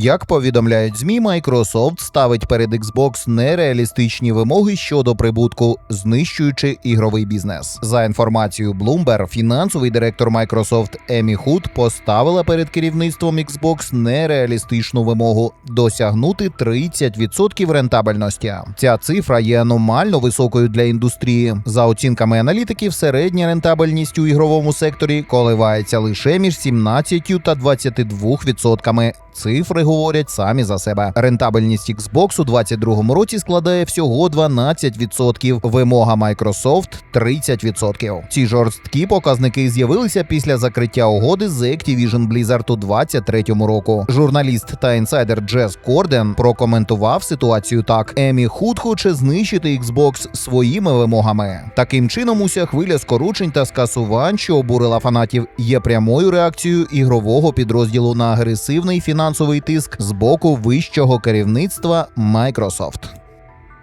Як повідомляють ЗМІ, Microsoft ставить перед Xbox нереалістичні вимоги щодо прибутку, знищуючи ігровий бізнес. За інформацією Bloomberg, фінансовий директор Microsoft Емі Худ поставила перед керівництвом Xbox нереалістичну вимогу досягнути 30% рентабельності. Ця цифра є аномально високою для індустрії. За оцінками аналітиків, середня рентабельність у ігровому секторі коливається лише між 17 та 22%. Цифри говорять самі за себе. Рентабельність Xbox у 2022 році складає всього 12%, вимога Microsoft 30%. Ці жорсткі показники з'явилися після закриття угоди з Activision Blizzard у 2023 року. Журналіст та інсайдер Джес Корден прокоментував ситуацію так: Емі Худ хоче знищити Xbox своїми вимогами. Таким чином, уся хвиля скорочень та скасувань, що обурила фанатів, є прямою реакцією ігрового підрозділу на агресивний фінансовий тиск з боку вищого керівництва Microsoft.